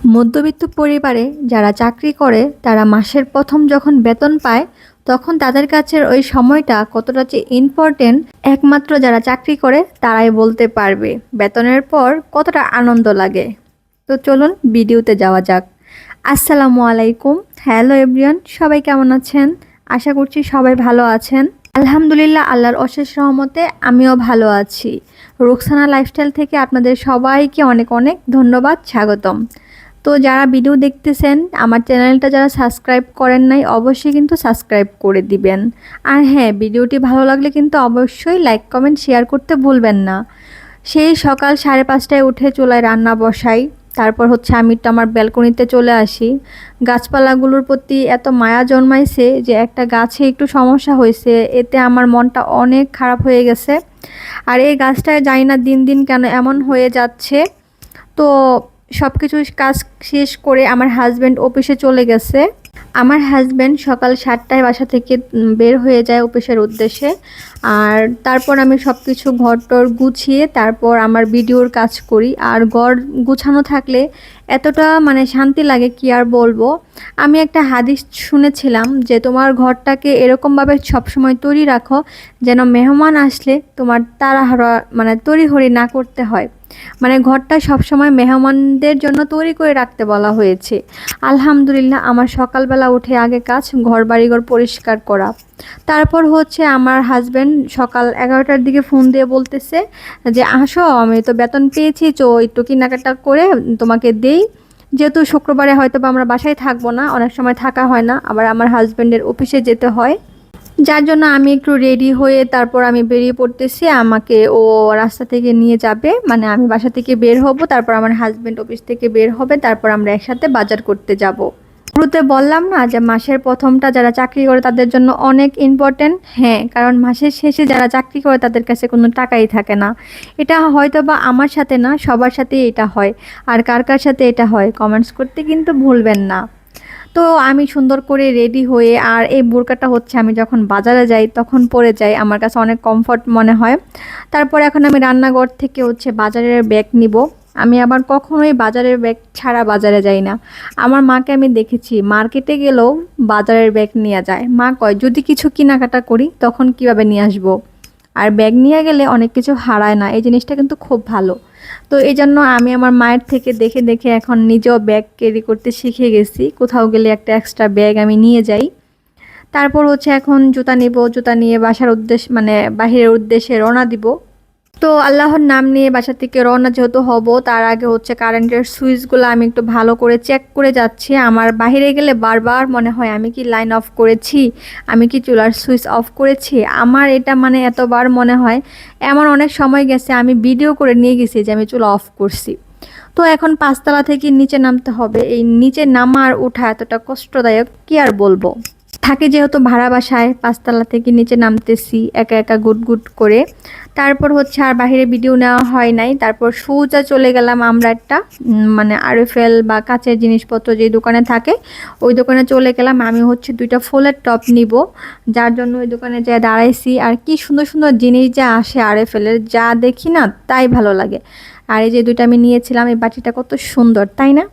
মধ্যবিত্ত পরিবারে যারা চাকরি করে, তারা মাসের প্রথম যখন বেতন পায়, তখন তাদের কাছে ওই সময়টা কতটা যে ইম্পর্টেন্ট একমাত্র যারা চাকরি করে, তারাই বলতে পারবে। বেতনের পর কতটা আনন্দ লাগে। তো চলুন ভিডিওতে যাওয়া যাক। আসসালামু আলাইকুম। হ্যালো এভরিওয়ান সবাই কেমন আছেন? আশা করছি সবাই ভালো আছেন। আলহামদুলিল্লাহ, আল্লাহর অশেষ রহমতে আমিও ভালো আছি। রুকসানা লাইফস্টাইল থেকে আপনাদের সবাইকে অনেক অনেক ধন্যবাদ, স্বাগতম। তো যারা ভিডিও দেখতেছেন, আমার চ্যানেলটা যারা সাবস্ক্রাইব করেন নাই, অবশ্যই কিন্তু সাবস্ক্রাইব করে দিবেন। আর হ্যাঁ ভিডিওটি ভালো লাগলে কিন্তু অবশ্যই লাইক কমেন্ট শেয়ার করতে ভুলবেন না। সেই সকাল সাড়ে পাঁচটায় উঠে চুলায় রান্না বসাই। তারপর হচ্ছে আমি তো আমার ব্যালকনিতে চলে আসি। গাছপালাগুলোর প্রতি এত মায়া জন্মাইছে যে একটা গাছে একটু সমস্যা হয়েছে। এতে আমার মনটা অনেক খারাপ হয়ে গেছে। আর এই গাছটায় জানি না দিন দিন কেন এমন হয়ে যাচ্ছে। তো সব কিছু কাজ শেষ করে আমার হাজব্যান্ড অফিসে চলে গেছে। আমার হাজব্যান্ড সকাল সাতটায় বাসা থেকে বের হয়ে যায় অফিসের উদ্দেশ্যে। আর তারপর আমি সব কিছু ঘর টর গুছিয়ে তারপর আমার ভিডিওর কাজ করি। আর ঘর গুছানো থাকলে এতটা মানে শান্তি লাগে, কি আর বলব? আমি একটা হাদিস শুনেছিলাম যে, তোমার ঘরটাকে এরকমভাবে সবসময় তৈরি রাখো, যেন মেহমান আসলে তোমার তাড়াহড়া মানে তড়িহড়ি না করতে হয়। মানে ঘরটা সবসময় মেহমানদের জন্য তৈরি করে রাখতে বলা হয়েছে। আলহামদুলিল্লাহ, আমার সকালবেলা উঠে আগে কাজ ঘর বাড়িঘর পরিষ্কার করা। তারপর হচ্ছে আমার হাজব্যান্ড সকাল এগারোটার দিকে ফোন দিয়ে বলতেছে যে, আসো, আমি তো বেতন পেয়েছি, তো একটু কেনাকাটা করে তোমাকে দেই। যেহেতু শুক্রবারে হয়তো বা আমরা বাসায় থাকব না, অনেক সময় থাকা হয় না, আবার আমার হাজব্যান্ডের অফিসে যেতে হয়। যার জন্য আমি একটু রেডি হয়ে তারপর আমি বেরিয়ে পড়তেছি। আমাকে ও রাস্তা থেকে নিয়ে যাবে। মানে আমি বাসা থেকে বের হব, তারপর আমার হাজব্যান্ড অফিস থেকে বের হবে, তারপর আমরা একসাথে বাজার করতে যাব। শুরুতে বললাম না যে মাসের প্রথমটা যারা চাকরি করে তাদের জন্য অনেক ইম্পর্টেন্ট হ্যাঁ কারণ মাসের শেষে যারা চাকরি করে তাদের কাছে কোনো টাকাই থাকে না। এটা হয়তো বা আমার সাথে না, সবার সাথেই এটা হয়। আর কার কার সাথে এটা হয় কমেন্টস করতে কিন্তু ভুলবেন না। তো আমি সুন্দর করে রেডি হয়ে আর এই বোরকাটা হচ্ছে আমি যখন বাজারে যাই তখন পরে যাই, আমার কাছে অনেক কমফর্ট মনে হয়। তারপর এখন আমি রান্নাঘর থেকে হচ্ছে বাজারের ব্যাগ নিব। আমি আবার কখনোই বাজারের ব্যাগ ছাড়া বাজারে যাই না। আমার মাকে আমি দেখেছি, মার্কেটে গেলেও বাজারের ব্যাগ নিয়ে যায়। মা কয়, যদি কিছু কেনাকাটা করি তখন কীভাবে নিয়ে আসব? আর ব্যাগ নিয়ে গেলে অনেক কিছু হারায় না। এই জিনিসটা কিন্তু খুব ভালো। তো এই জন্য আমি আমার মায়ের থেকে দেখে দেখে এখন নিজেও ব্যাগ ক্যারি করতে শিখে গেছি। কোথাও গেলে একটা এক্সট্রা ব্যাগ আমি নিয়ে যাই। তারপর হচ্ছে এখন জুতা নিব, জুতা নিয়ে বাসার উদ্দেশ্য মানে বাহিরের উদ্দেশ্যে রওনা দিব। তো আল্লাহর নাম নিয়ে বাসা থেকে রওনা যেহেতু হব, তার আগে হচ্ছে কারেন্টের সুইচগুলো আমি একটু ভালো করে চেক করে যাচ্ছি। আমার বাইরে গেলে বারবার মনে হয় আমি কি লাইন অফ করেছি, আমি কি চুলার সুইচ অফ করেছি। আমার এটা মানে এতবার মনে হয়, এমন অনেক সময় গেছে আমি ভিডিও করে নিয়ে গেছি যে আমি চুলা অফ করছি। তো এখন পাঁচতলা থেকে নিচে নামতে হবে। এই নিচে নামার ওঠা এতটা কষ্টদায়ক, কি আর বলব? থাকে যেহেতু ভাড়া বাসায়, পাঁচতলা থেকে নিচে নামতেছি, একা একা গুট গুট করে। তারপর হচ্ছে আর বাইরে ভিডিও নেওয়া হয় নাই। তারপর সোজা চলে গেলাম আমরা একটা মানে আরএফএল বা কাচের জিনিসপত্র যে দোকানে থাকে, ওই দোকানে চলে গেলাম। আমি হচ্ছে দুইটা ফুলের টপ নিব, যার জন্য ওই দোকানে যা দাঁড়াইছি। আর কি সুন্দর সুন্দর জিনিস যা আসে আরএফএলের যা দেখি না তাই ভালো লাগে। আর এই যে দুইটা আমি নিয়েছিলাম, এই বাটিটা কত সুন্দর, তাই না?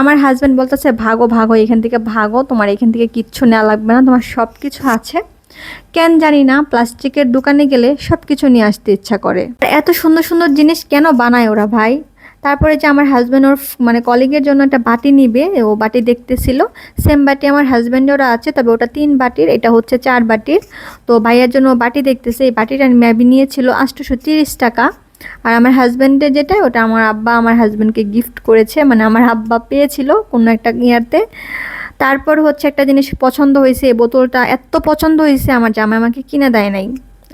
আমার হাজব্যান্ড বলতেছে, ভাগো ভাগো, এখান থেকে ভাগো, তোমার এখান থেকে কিচ্ছু নেওয়া লাগবে না, তোমার সব কিছু আছে। কেন জানি না, প্লাস্টিকের দোকানে গেলে সব কিছু নিয়ে আসতে ইচ্ছা করে। এত সুন্দর সুন্দর জিনিস কেন বানায় ওরা ভাই? তারপরে যে আমার হাজব্যান্ড ওর মানে কলিগের জন্য একটা বাটি নিবে, ও বাটি দেখতেছিল সেম বাটি আমার হাজব্যান্ডেরও আছে, তবে ওটা তিন বাটির, এটা হচ্ছে চার বাটির। তো ভাইয়ের জন্য বাটি দেখতেছে, এই বাটিটা ম্যাবি নিয়েছিল আটশোশো তিরিশ টাকা। আর আমার হাজব্যান্ডের যেটা, ওটা আমার আব্বা আমার হাজব্যান্ডকে গিফট করেছে মানে আমার আব্বা পেয়েছিল কোনো একটা ইয়ারতে তারপর হচ্ছে একটা জিনিস পছন্দ হয়েছে, এই বোতলটা এত পছন্দ হয়েছে, আমার জামাই আমাকে কিনে দেয় নাই।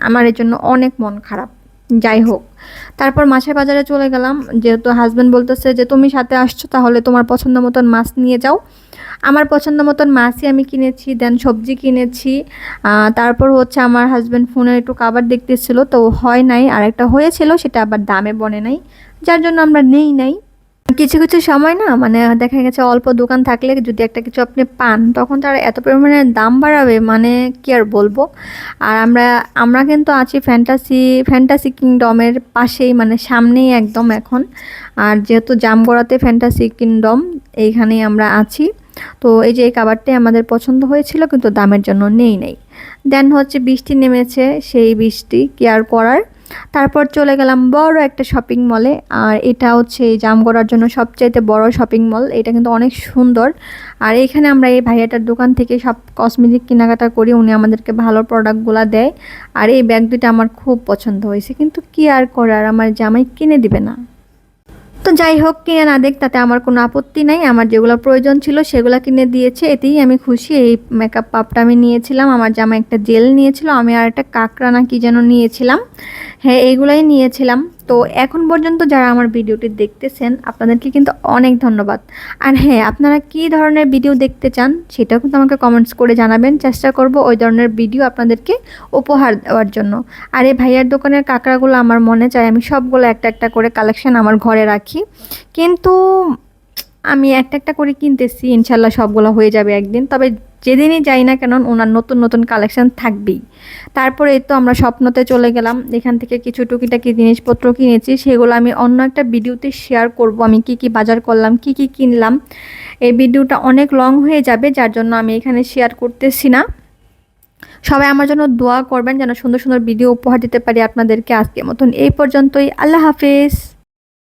আমার এর জন্য অনেক মন খারাপ। যাই হোক, তারপর মাছের বাজারে চলে গেলাম। যেহেতু হাজব্যান্ড বলতেছে যে, তুমি সাথে আসছো, তাহলে তোমার পছন্দ মতন মাছ নিয়ে যাও। আমার পছন্দ মতন মাছই আমি কিনেছি দেন সবজি কিনেছি। তারপর হচ্ছে আমার হাজব্যান্ড ফোনে একটু কাবার দেখতেছিল, তো হয় নাই। আর একটা হয়েছিল, সেটা আবার দামে বনে নাই, যার জন্য আমরা নেই নাই। কিছু কিছু সময় না মানে দেখা গেছে অল্প দোকান থাকলে যদি একটা কিছু আপনি পান, তখন তারা এত পরিমাণে দাম বাড়াবে মানে কি আর বলব? আর আমরা আমরা কিন্তু আছি ফ্যান্টাসি ফ্যান্টাসি কিংডমের পাশেই মানে সামনেই একদম এখন। আর যেহেতু জামগড়াতে ফ্যান্টাসি কিংডম এইখানেই আমরা আছি। তো এই যে এই কাবারটাই আমাদের পছন্দ হয়েছিল, কিন্তু দামের জন্য নেই নেই। দেন হচ্ছে বৃষ্টি নেমেছে, সেই বৃষ্টি কেয়ার করার। তারপর চলে গেলাম বড় একটা শপিং মলে আর এটা হচ্ছে এই জামগড়ার জন্য সবচাইতে বড় শপিং মল এটা কিন্তু অনেক সুন্দর। আর এখানে আমরা এই ভাইয়াটার দোকান থেকে সব কসমেটিক কেনাকাটা করি, উনি আমাদেরকে ভালো প্রোডাক্টগুলো দেয়। আর এই ব্যাগ দুটো আমার খুব পছন্দ হয়েছে, কিন্তু কি আর করার, আমার জামাই কিনে দিবে না। তো যাই হোক, কিনে না দেখ, তাতে আমার কোনো আপত্তি নাই। আমার যেগুলো প্রয়োজন ছিল সেগুলো কিনে দিয়েছে, এতেই আমি খুশি। এই মেকআপ পাপটা আমি নিয়েছিলাম, আমার জামা একটা জেল নিয়েছিল, আমি আর একটা কাঁকড়া না কি যেন নিয়েছিলাম। হ্যাঁ এইগুলাই নিয়েছিলাম। তো এখন পর্যন্ত যারা আমার ভিডিওটি দেখতেছেন, আপনাদেরকে কিন্তু অনেক ধন্যবাদ। আর হ্যাঁ আপনারা কী ধরনের ভিডিও দেখতে চান, সেটাও কিন্তু আমাকে কমেন্টস করে জানাবেন। চেষ্টা করব ওই ধরনের ভিডিও আপনাদেরকে উপহার দেওয়ার জন্য। আর এই ভাইয়ার দোকানের কাঁকড়াগুলো আমার মনে চায়, আমি সবগুলো একটা একটা করে কালেকশন আমার ঘরে রাখি। কিন্তু আমি একটা একটা করে কিনতেছি, ইনশাল্লাহ সবগুলো হয়ে যাবে একদিন। তবে যেদিনই যাই না কেন ওনার নতুন নতুন কালেকশন থাকবেই। তারপরে তো আমরা স্বপ্নতে চলে গেলাম, এখান থেকে কিছু টুকিটাকি জিনিসপত্র কিনেছি, সেগুলো আমি অন্য একটা ভিডিওতে শেয়ার করব, আমি কি কি বাজার করলাম, কি কি কিনলাম। এই ভিডিওটা অনেক লং হয়ে যাবে, যার জন্য আমি এখানে শেয়ার করতেছি না। সবাই আমার জন্য দোয়া করবেন, যেন সুন্দর সুন্দর ভিডিও উপহার দিতে পারি আপনাদেরকে আজকের মতন। এই পর্যন্তই, আল্লাহ হাফেজ।